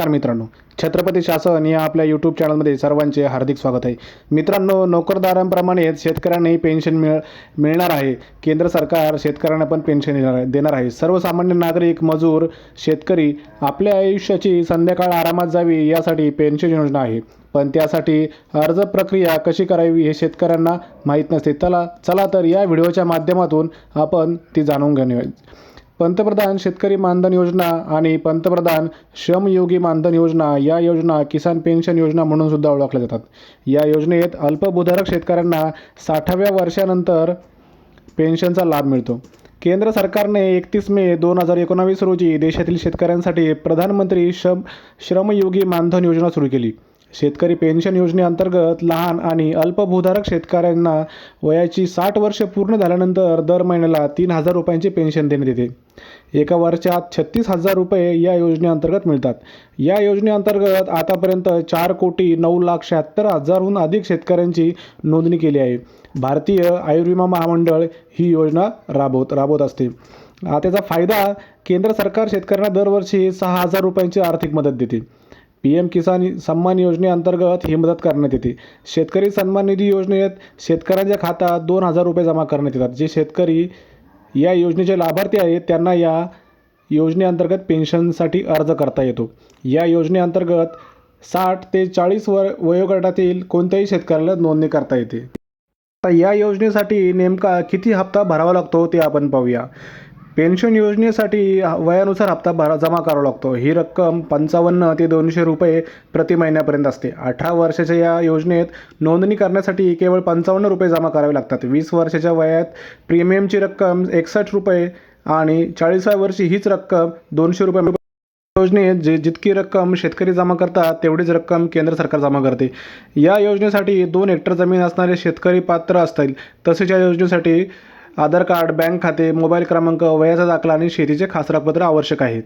नमस्कार मित्रांनो. छत्रपती शासन या आपल्या यूट्यूब चॅनलमध्ये सर्वांचे हार्दिक स्वागत आहे. मित्रांनो नोकरदारांप्रमाणेच शेतकऱ्यांनाही पेन्शन मिळ मिळणार आहे. केंद्र सरकार शेतकऱ्यांना पण पेन्शन देणार आहे देणार आहे. सर्वसामान्य नागरिक मजूर शेतकरी आपल्या आयुष्याची संध्याकाळ आरामात जावी यासाठी पेन्शन योजना आहे. पण त्यासाठी अर्ज प्रक्रिया कशी करावी हे शेतकऱ्यांना माहीत नसते. चला चला तर या व्हिडिओच्या माध्यमातून आपण ती जाणून घेऊया. पंतप्रधान शेतकरी मानधन योजना आणि पंतप्रधान श्रमयोगी मानधन योजना या योजना किसान पेन्शन योजना म्हणून सुद्धा ओळखल्या जातात. या योजनेत अल्पभूधारक शेतकऱ्यांना साठाव्या वर्षानंतर पेन्शनचा लाभ मिळतो. केंद्र सरकारने एकतीस मे दोन हजार एकोणावीस रोजी देशातील शेतकऱ्यांसाठी प्रधानमंत्री श्रम श्रमयोगी मानधन योजना सुरू केली. शेतकरी पेन्शन योजनेअंतर्गत लहान आणि अल्पभूधारक शेतकऱ्यांना वयाची साठ वर्ष पूर्ण झाल्यानंतर दर महिन्याला तीन हजार रुपयांची पेन्शन देण्यात येते. एका वर्षात छत्तीस हजार रुपये या योजनेअंतर्गत मिळतात. या योजनेअंतर्गत आतापर्यंत चार कोटी नऊ लाख शहात्तर हजारहून अधिक शेतकऱ्यांची नोंदणी केली आहे. भारतीय आयुर्विमा महामंडळ ही योजना राबवत राबवत असते. त्याचा फायदा केंद्र सरकार शेतकऱ्यांना दरवर्षी सहा हजार रुपयांची आर्थिक मदत देते. पी एम किसान सन्मान योजनेअंतर्गत ही मदत करण्यात येते. शेतकरी सन्मान निधी योजनेत शेतकऱ्यांच्या खात्यात दोन हजार रुपये जमा करण्यात येतात. जे शेतकरी या योजनेचे लाभार्थी आहेत त्यांना या योजनेअंतर्गत पेन्शनसाठी अर्ज करता येतो. या योजनेअंतर्गत साठ ते चाळीस व वयोगटातील कोणत्याही शेतकऱ्याला नोंदणी करता येते. आता या योजनेसाठी नेमका किती हप्ता भरावा लागतो ते आपण पाहूया. पेन्शन योजनेसाठी वयानुसार हप्ता भरा जमा करावा लागतो. ही रक्कम पंचावन्न ते दोनशे रुपये प्रति महिन्यापर्यंत असते. अठरा वर्षाच्या या योजनेत नोंदणी करण्यासाठी केवळ पंचावन्न रुपये जमा करावे लागतात. वीस वर्षाच्या वयात प्रीमियमची रक्कम एकसष्ट रुपये आणि चाळीसाव्या वर्षी हीच रक्कम दोनशे रुपये योजनेत जे जितकी रक्कम शेतकरी जमा करतात तेवढीच रक्कम केंद्र सरकार जमा करते. या योजनेसाठी दोन हेक्टर जमीन असणारे शेतकरी पात्र असतील. तसेच या योजनेसाठी आधार कार्ड बँक खाते मोबाईल क्रमांक वयाचा दाखला आणि शेतीचे खासरापत्र आवश्यक आहेत.